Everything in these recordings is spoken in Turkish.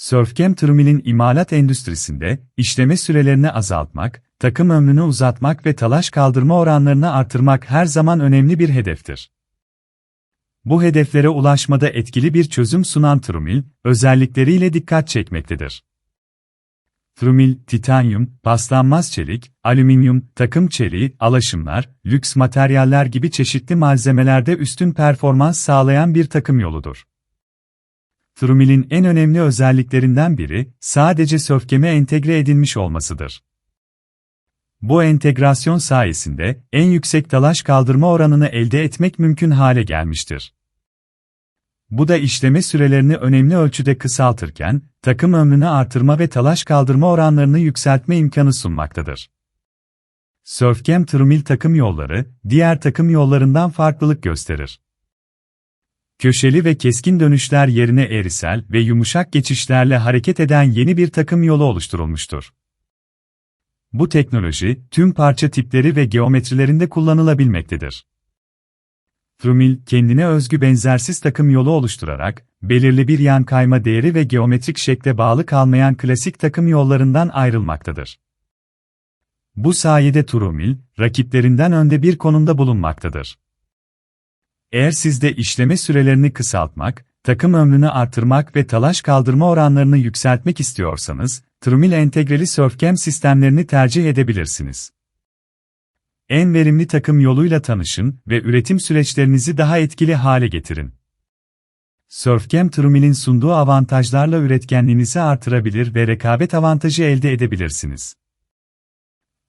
Surfcam Terminal'in imalat endüstrisinde işleme sürelerini azaltmak, takım ömrünü uzatmak ve talaş kaldırma oranlarını artırmak her zaman önemli bir hedeftir. Bu hedeflere ulaşmada etkili bir çözüm sunan Trumil, özellikleriyle dikkat çekmektedir. Trumil, titanyum, paslanmaz çelik, alüminyum, takım çeliği, alaşımlar, lüks materyaller gibi çeşitli malzemelerde üstün performans sağlayan bir takım yoludur. Trumil'in en önemli özelliklerinden biri, sadece Surfcam'e entegre edilmiş olmasıdır. Bu entegrasyon sayesinde, en yüksek dalaş kaldırma oranını elde etmek mümkün hale gelmiştir. Bu da işleme sürelerini önemli ölçüde kısaltırken, takım ömrünü artırma ve talaş kaldırma oranlarını yükseltme imkanı sunmaktadır. Surfcam Trumil takım yolları, diğer takım yollarından farklılık gösterir. Köşeli ve keskin dönüşler yerine eğrisel ve yumuşak geçişlerle hareket eden yeni bir takım yolu oluşturulmuştur. Bu teknoloji, tüm parça tipleri ve geometrilerinde kullanılabilmektedir. Trumil, kendine özgü benzersiz takım yolu oluşturarak, belirli bir yan kayma değeri ve geometrik şekle bağlı kalmayan klasik takım yollarından ayrılmaktadır. Bu sayede Trumil, rakiplerinden önde bir konumda bulunmaktadır. Eğer siz de işleme sürelerini kısaltmak, takım ömrünü artırmak ve talaş kaldırma oranlarını yükseltmek istiyorsanız, Trumil entegreli Surfcam sistemlerini tercih edebilirsiniz. En verimli takım yoluyla tanışın ve üretim süreçlerinizi daha etkili hale getirin. Surfcam Trumil'in sunduğu avantajlarla üretkenliğinizi artırabilir ve rekabet avantajı elde edebilirsiniz.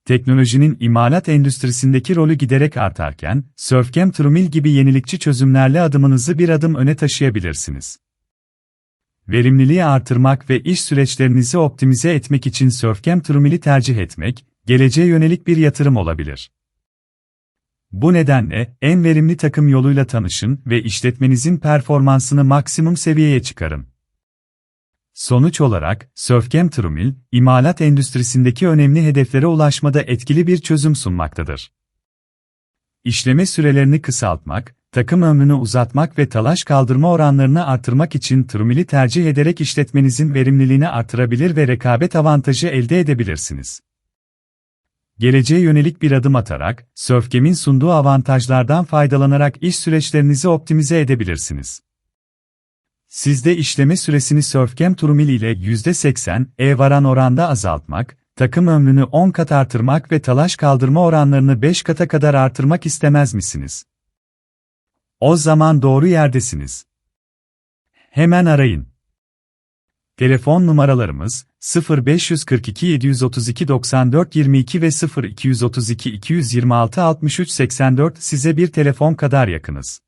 Teknolojinin imalat endüstrisindeki rolü giderek artarken, Surfcam Trumil gibi yenilikçi çözümlerle adımınızı bir adım öne taşıyabilirsiniz. Verimliliği artırmak ve iş süreçlerinizi optimize etmek için Surfcam Trumil'i tercih etmek, geleceğe yönelik bir yatırım olabilir. Bu nedenle, en verimli takım yoluyla tanışın ve işletmenizin performansını maksimum seviyeye çıkarın. Sonuç olarak, Surfcam Trumil, imalat endüstrisindeki önemli hedeflere ulaşmada etkili bir çözüm sunmaktadır. İşleme sürelerini kısaltmak, takım ömrünü uzatmak ve talaş kaldırma oranlarını artırmak için Trumil'i tercih ederek işletmenizin verimliliğini artırabilir ve rekabet avantajı elde edebilirsiniz. Geleceğe yönelik bir adım atarak, Surfcam'in sunduğu avantajlardan faydalanarak iş süreçlerinizi optimize edebilirsiniz. Siz de işleme süresini Surfcam Trumil ile %80'e varan oranda azaltmak, takım ömrünü 10 kat artırmak ve talaş kaldırma oranlarını 5 kata kadar artırmak istemez misiniz? O zaman doğru yerdesiniz. Hemen arayın. Telefon numaralarımız 0542 732 94 22 ve 0232 226 63 84 size bir telefon kadar yakınız.